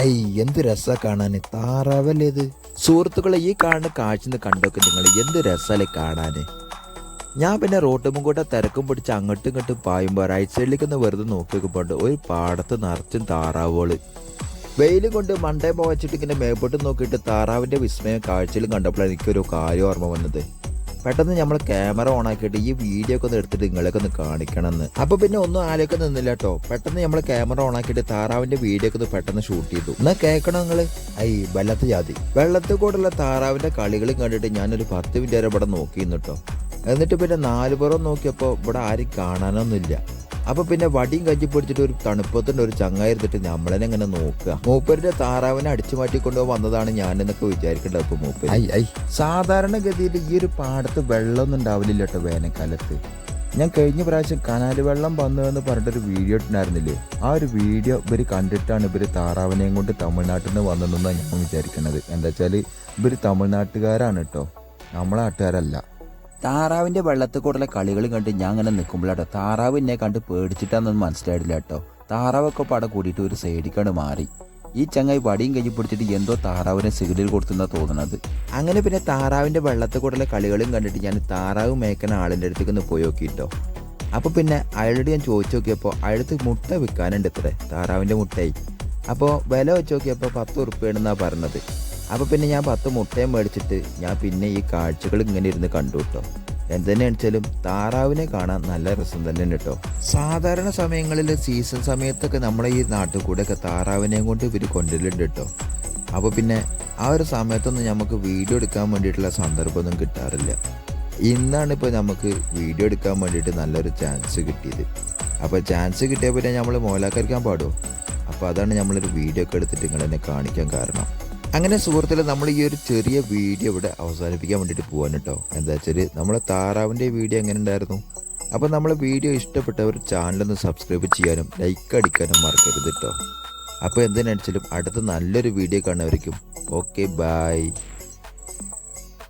I എന്ത് രസ കാണാൻ. താറാവല്ലേ ഇത് സുഹൃത്തുക്കളെ ഈ കാണുന്ന കാഴ്ച കണ്ടൊക്കെ നിങ്ങൾ എന്ത് രസമല്ലേ കാണാന് ഞാൻ പിന്നെ റോട്ട് മുൻകൂട്ട തിരക്കും പിടിച്ച് അങ്ങോട്ടും ഇങ്ങോട്ടും പായുമ്പോൾ റൈറ്റ് സൈഡിലേക്ക് ഒന്ന് വെറുതെ നോക്കി ഒരു പാടത്ത് നിറച്ചും താറാവുകൾ വെയിൽ കൊണ്ട് മണ്ടേ പോവച്ചിട്ട് ഇങ്ങനെ മേപ്പോട്ട് നോക്കിയിട്ട് താറാവിന്റെ വിസ്മയം കാഴ്ചയിലും കണ്ടപ്പോഴാണ് എനിക്കൊരു കാര്യം ഓർമ്മ വന്നത്. പെട്ടെന്ന് നമ്മൾ ക്യാമറ ഓൺ ആക്കിയിട്ട് ഈ വീഡിയോ ഒക്കെ ഒന്ന് എടുത്തിട്ട് നിങ്ങളൊക്കെ ഒന്ന് കാണിക്കണം എന്ന് അപ്പൊ പിന്നെ ഒന്നും ആലോചിക്ക നിന്നില്ല കേട്ടോ. പെട്ടെന്ന് നമ്മൾ ക്യാമറ ഓൺ ആക്കിയിട്ട് താറാവിന്റെ വീഡിയോ ഒക്കെ ഒന്ന് പെട്ടെന്ന് ഷൂട്ട് ചെയ്തു. എന്നാ കേൾക്കണം നിങ്ങൾ? ഐ വെള്ളത്ത് ജാതി വെള്ളത്തിൽ കൂടെയുള്ള താറാവിന്റെ കളികളും കണ്ടിട്ട് ഞാനൊരു പത്ത് മിനിറ്റ് വരെ ഇവിടെ നോക്കിയിരുന്നു കേട്ടോ. എന്നിട്ട് പിന്നെ നാല് പുറം നോക്കിയപ്പോൾ ഇവിടെ ആരും കാണാനൊന്നുമില്ല. അപ്പൊ പിന്നെ വടിയും കഞ്ചി പിടിച്ചിട്ട് ഒരു തണുപ്പത്തിന്റെ ഒരു ചങ്ങായിരുന്നിട്ട് നമ്മളെ ഇങ്ങനെ നോക്കുക. മൂപ്പരുടെ താറാവിനെ അടിച്ചു മാറ്റിക്കൊണ്ടു വന്നതാണ് ഞാൻ എന്നൊക്കെ വിചാരിക്കേണ്ടത് അപ്പൊ മൂപ്പര്. ഐ ഐ. സാധാരണഗതിയിൽ ഈ ഒരു പാടത്ത് വെള്ളമൊന്നും ഉണ്ടാവില്ല കേട്ടോ വേനൽക്കാലത്ത്. ഞാൻ കഴിഞ്ഞ പ്രാവശ്യം കനാൽ വെള്ളം വന്നു എന്ന് പറഞ്ഞിട്ടൊരു വീഡിയോ ഇട്ടുണ്ടായിരുന്നില്ലേ ആ ഒരു വീഡിയോ ഇവർ കണ്ടിട്ടാണ് ഇവർ താറാവിനെയും കൊണ്ട് തമിഴ്നാട്ടിൽ നിന്ന് വന്നതെന്നാണ് ഞാൻ വിചാരിക്കുന്നത് എന്താ വെച്ചാൽ ഇവർ തമിഴ്നാട്ടുകാരാണ് കേട്ടോ. നമ്മളെ നാട്ടുകാരല്ല വെള്ളത്തിൽ കൂടെ കളികളും കണ്ട് ഞാൻ അങ്ങനെ നിൽക്കുമ്പോഴാട്ടോ താറാവ് എന്നെ കണ്ട് പേടിച്ചിട്ടാന്നൊന്നും മനസ്സിലായിട്ടില്ല കേട്ടോ. താറാവൊക്കെ പട കൂടിയിട്ട് ഒരു സൈഡിക്കാണ് മാറി. ഈ ചങ്ങായി വടിയും കൈ പിടിച്ചിട്ട് എന്തോ താറാവിനെ സിഗരറ്റ് കൊടുത്തുന്ന തോന്നുന്നത് അങ്ങനെ പിന്നെ വെള്ളത്തിൽ കൂടെ കളികളും കണ്ടിട്ട് ഞാൻ താറാവ് മേക്കുന്ന ആളിന്റെ അടുത്തേക്ക് ഒന്ന് പോയി നോക്കിയിട്ടോ അപ്പൊ പിന്നെ അയാളോട് ഞാൻ ചോദിച്ചു നോക്കിയപ്പോൾ അയാളത്ത് മുട്ട വിൽക്കാനുണ്ട് ഇത്രേ താറാവിന്റെ മുട്ടയായി അപ്പോൾ വില വെച്ച് നോക്കിയപ്പോൾ പത്ത് ഉറുപ്പ്യാണെന്നാണ് പറഞ്ഞത്. അപ്പോൾ പിന്നെ ഞാൻ പത്ത് മുട്ടയും മേടിച്ചിട്ട് ഞാൻ പിന്നെ ഈ കാഴ്ചകൾ ഇങ്ങനെ ഇരുന്ന് കണ്ടു കേട്ടോ എന്തെന്നെ വെച്ചാലും താറാവിനെ കാണാൻ നല്ല രസം തന്നെ കേട്ടോ സാധാരണ സമയങ്ങളിൽ സീസൺ സമയത്തൊക്കെ നമ്മളെ ഈ നാട്ടിൽ കൂടെയൊക്കെ താറാവിനെയും കൊണ്ട് ഇവർ കൊണ്ടുവരുന്നുണ്ട് കേട്ടോ അപ്പോൾ പിന്നെ ആ ഒരു സമയത്തൊന്നും നമുക്ക് വീഡിയോ എടുക്കാൻ വേണ്ടിയിട്ടുള്ള സന്ദർഭമൊന്നും കിട്ടാറില്ല. ഇന്നാണ് ഇപ്പോൾ നമുക്ക് വീഡിയോ എടുക്കാൻ വേണ്ടിയിട്ട് നല്ലൊരു ചാൻസ് കിട്ടിയത്. അപ്പോൾ ചാൻസ് കിട്ടിയ പിന്നെ നമ്മൾ മോലാക്കരിക്കാൻ പാടുമോ അപ്പോൾ അതാണ് നമ്മളൊരു വീഡിയോ ഒക്കെ എടുത്തിട്ട് നിങ്ങൾ എന്നെ കാണിക്കാൻ കാരണം. അങ്ങനെ സുഹൃത്തുക്കളെ നമ്മൾ ഈ ഒരു ചെറിയ വീഡിയോ ഇവിടെ അവസാനിപ്പിക്കാൻ വേണ്ടിയിട്ട് പോകാൻ കേട്ടോ. എന്താ വെച്ചാൽ നമ്മളെ താറാവിന്റെ വീഡിയോ എങ്ങനെ ഉണ്ടായിരുന്നു? അപ്പോൾ നമ്മൾ വീഡിയോ ഇഷ്ടപ്പെട്ടവർ ചാനലൊന്ന് സബ്സ്ക്രൈബ് ചെയ്യാനും ലൈക്ക് അടിക്കാനും മറക്കരുത് കേട്ടോ. അപ്പോൾ എന്തിനാണെച്ചാലും അടുത്ത നല്ലൊരു വീഡിയോ കാണുന്നവർക്കും ഓക്കെ ബായ്